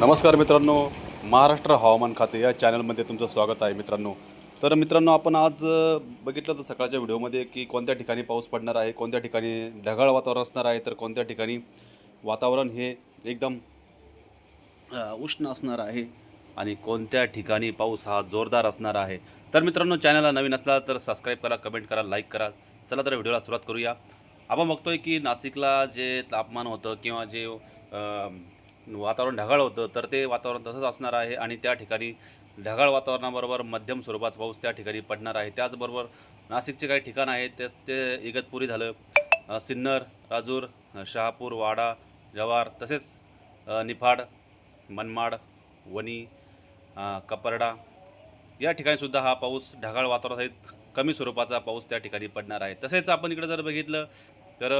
नमस्कार मित्रांनो महाराष्ट्र हवामान खाते या चॅनलमध्ये तुमचं स्वागत आहे मित्रांनो. तर मित्रांनो आपण आज बघितलं तर सकाळच्या व्हिडिओमध्ये की कोणत्या ठिकाणी पाऊस पडणार आहे कोणत्या ठिकाणी ढगाळ वातावरण असणार आहे तर कोणत्या ठिकाणी वातावरण हे एकदम उष्ण असणार आहे आणि कोणत्या ठिकाणी पाऊस हा जोरदार असणार आहे. तर मित्रांनो चॅनलला नवीन असला तर सबस्क्राईब करा कमेंट करा लाईक करा. चला तर व्हिडिओला सुरुवात करूया. आपण बघतोय की नाशिकला जे तापमान होतं किंवा जे वातावरण ढगाळ होतं तर ते वातावरण तसंच असणार आहे आणि त्या ठिकाणी ढगाळ वातावरणाबरोबर मध्यम स्वरूपाचा पाऊस त्या ठिकाणी पडणार आहे. त्याचबरोबर नाशिकचे काही ठिकाण आहेत ते ते इगतपुरी झालं सिन्नर राजूर शहापूर वाडा जव्हार तसेच निफाड मनमाड वणी कपर्डा कपरडा या ठिकाणीसुद्धा हा पाऊस ढगाळ वातावरणासहित कमी स्वरूपाचा पाऊस त्या ठिकाणी पडणार आहे. तसेच आपण इकडे जर बघितलं तर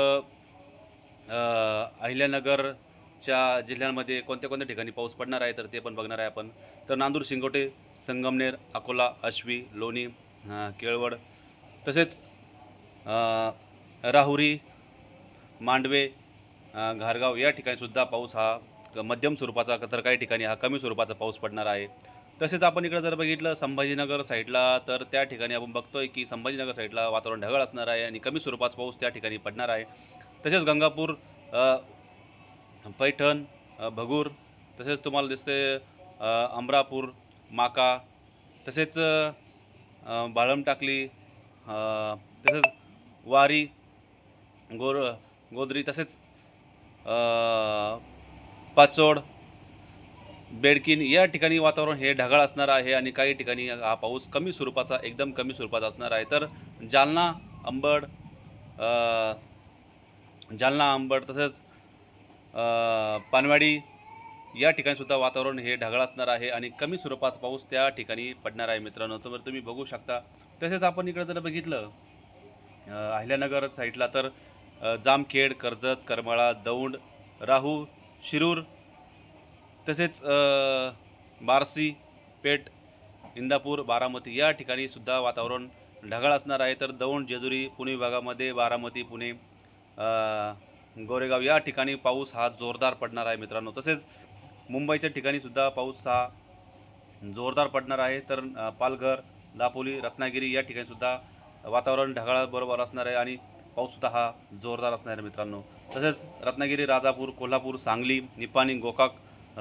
अहिल्यानगर च्या जिल्ह्यांमध्ये कोणत्या कोणत्या ठिकाणी पाऊस पडणार आहे तर ते पण बघणार आहे आपण. तर नांदूर शिंगोटे संगमनेर अकोला अश्वी लोणी केळवड तसेच राहुरी मांडवे घारगाव या ठिकाणीसुद्धा पाऊस हा मध्यम स्वरूपाचा तर काही ठिकाणी हा कमी स्वरूपाचा पाऊस पडणार आहे. तसेच आपण इकडं जर बघितलं संभाजीनगर साईडला तर त्या ठिकाणी आपण बघतोय की संभाजीनगर साईडला वातावरण ढगाळ असणार आहे आणि कमी स्वरूपाचा पाऊस त्या ठिकाणी पडणार आहे. तसेच गंगापूर पैठण भगूर तसेच तुम्हाला दिसते अमरापूर माका तसेच बाळम टाकली तसेच वारी गोर गोदरी तसेच पाचोड बेडकिन या ठिकाणी वातावरण हे ढगाळ असणार आहे आणि काही ठिकाणी हा पाऊस कमी स्वरूपाचा एकदम कमी स्वरूपाचा असणार आहे. तर जालना अंबड जालना अंबड तसेच पानवाडी या ठिकाणीसुद्धा वातावरण हे ढगाळ असणार आहे आणि कमी स्वरूपाचा पाऊस त्या ठिकाणी पडणार आहे मित्रांनो. तर तुम्ही बघू शकता. तसेच आपण इकडं जर बघितलं अहिल्यानगर साईडला तर जामखेड कर्जत करमाळा दौंड राहू शिरूर तसेच बारसी पेठ इंदापूर बारामती या ठिकाणी सुद्धा वातावरण ढगाळ असणार आहे. तर दौंड जेजुरी पुणे विभागामध्ये बारामती पुणे गोरेगाव या ठिकाणी पाऊस हा जोरदार पडणार आहे मित्रांनो. तसेच मुंबईच्या ठिकाणीसुद्धा पाऊस हा जोरदार पडणार आहे. तर पालघर दापोली रत्नागिरी या ठिकाणीसुद्धा वातावरण वातावरण ढगाळाबरोबर असणार आहे आणि पाऊससुद्धा हा जोरदार असणार आहे मित्रांनो. तसेच रत्नागिरी राजापूर कोल्हापूर सांगली निपाणी गोकाक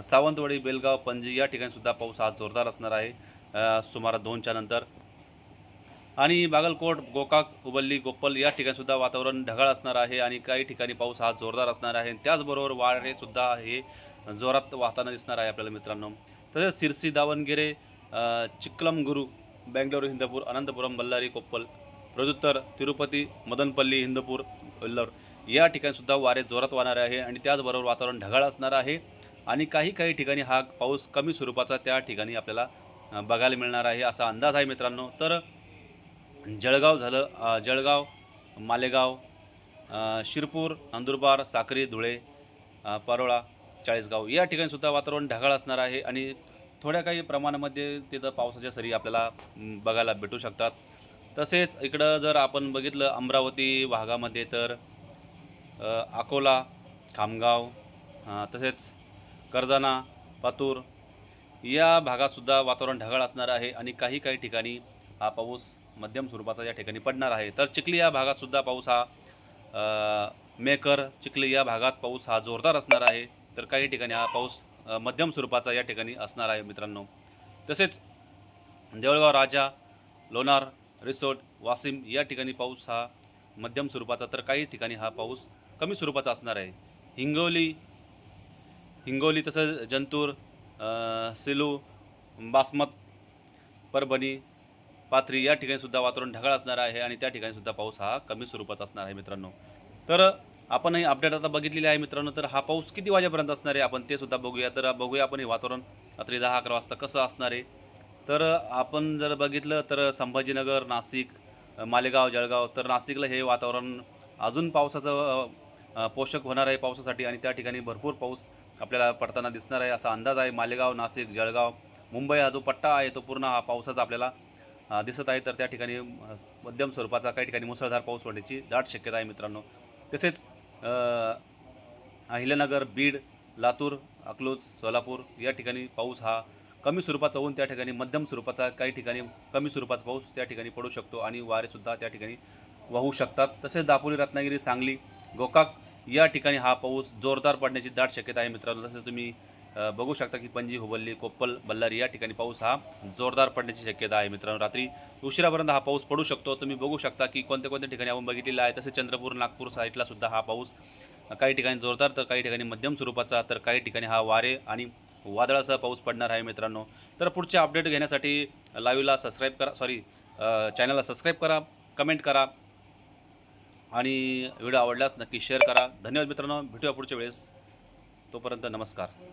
सावंतवाडी बेलगाव पणजी या ठिकाणीसुद्धा पाऊस हा जोरदार असणार आहे. सुमारे दोनच्या नंतर आणि बागलकोट गोकाक हुबल्ली गोप्पल या ठिकाणीसुद्धा वातावरण ढगाळ असणार आहे आणि काही ठिकाणी पाऊस हा जोरदार असणार आहे. त्याचबरोबर वारेसुद्धा हे जोरात वाहताना दिसणार आहे आपल्याला मित्रांनो. तसेच सिरसी दावणगिरे चिक्कलमगुरू बेंगलोर हिंदपूर अनंतपुरम बल्लारी कोप्पल प्रदुत्तर तिरुपती मदनपल्ली हिंदपूर वेल्लोर या ठिकाणीसुद्धा वारे जोरात वाहणार आहे आणि त्याचबरोबर वातावरण ढगाळ असणार आहे आणि काही काही ठिकाणी हा पाऊस कमी स्वरूपाचा त्या ठिकाणी आपल्याला बघायला मिळणार आहे असा अंदाज आहे मित्रांनो. तर जळगाव झालं जळगाव मालेगाव शिरपूर नंदुरबार साक्री धुळे परोळा चाळीसगाव या ठिकाणीसुद्धा वातावरण ढगाळ असणार आहे आणि थोड्या काही प्रमाणामध्ये तिथं पावसाच्या सरी आपल्याला बघायला भेटू शकतात. तसेच इकडं जर आपण बघितलं अमरावती भागामध्ये तर अकोला खामगाव तसेच कर्जाना पातूर या भागातसुद्धा वातावरण ढगाळ असणार आहे आणि काही काही ठिकाणी हा पाऊस मध्यम स्वरूपाचा या ठिकाणी पडणार आहे. तर चिखली या भागातसुद्धा पाऊस हा मेकर चिखली या भागात पाऊस हा जोरदार असणार आहे. तर काही ठिकाणी हा पाऊस मध्यम स्वरूपाचा या ठिकाणी असणार आहे मित्रांनो. तसेच देवळगाव राजा लोणार रिसोर्ट वासिम या ठिकाणी पाऊस हा मध्यम स्वरूपाचा तर काही ठिकाणी हा पाऊस कमी स्वरूपाचा असणार आहे. हिंगोली हिंगोली तसंच जंतूर सिलू बासमत परभणी पाथरी या ठिकाणी सुद्धा वातावरण ढगाळ असणार आहे आणि त्या ठिकाणी सुद्धा पाऊस हा कमी स्वरूपाचा असणार आहे मित्रांनो. तर आपणही अपडेट आता बघितलेली आहे मित्रांनो तर हा पाऊस किती वाजेपर्यंत असणार आहे आपण ते सुद्धा बघूया. तर बघूया आपण हे वातावरण रात्री दहा अकरा वाजता कसं असणार आहे. तर आपण जर बघितलं तर संभाजीनगर नाशिक मालेगाव जळगाव तर नाशिकला हे वातावरण अजून पावसाचं पोषक होणार आहे पावसासाठी आणि त्या ठिकाणी भरपूर पाऊस आपल्याला पडताना दिसणार आहे. असा अंदाज आहे मालेगाव नाशिक जळगाव मुंबई हा जो पट्टा आहे तो पूर्ण हा पावसाचा आपल्याला दिसत आहे तर त्या ठिकाणी मध्यम स्वरूपाचा काही ठिकाणी मुसळधार पाऊस होण्याची दाट शक्यता आहे मित्रांनो. तसेच अहिल्यानगर बीड लातूर अकलूज सोलापूर या ठिकाणी पाऊस हा कमी स्वरूपाचा होऊन त्या ठिकाणी मध्यम स्वरूपाचा काही ठिकाणी कमी स्वरूपाचा पाऊस त्या ठिकाणी पडू शकतो आणि वारेसुद्धा त्या ठिकाणी वाहू शकतात. तसेच दापोली रत्नागिरी सांगली गोकाक या ठिकाणी हा पाऊस जोरदार पडण्याची दाट शक्यता आहे मित्रांनो. तसेच तुम्ही बघू शकता की पणजी हुबल्ली कोप्पल बल्लारी या ठिकाणी पाऊस हा जोरदार पडण्याची शक्यता आहे मित्रांनो. रात्री उशिरापर्यंत हा पाऊस पडू शकतो. तुम्ही बघू शकता की कोणत्या कोणत्या ठिकाणी आपण बघितलेला आहे. तसेच चंद्रपूर नागपूर साईडला सुद्धा हा पाऊस काही ठिकाणी जोरदार तर काही ठिकाणी मध्यम स्वरूपाचा तर काही ठिकाणी हा वारे आणि वादळासह पाऊस पडणार आहे मित्रांनो. तर पुढचे अपडेट घेण्यासाठी लाईव्हला सबस्क्राईब करा सॉरी चॅनलला सबस्क्राईब करा कमेंट करा आणि व्हिडिओ आवडल्यास नक्की शेअर करा. धन्यवाद मित्रांनो. भेटूया पुढच्या वेळेस. तोपर्यंत नमस्कार.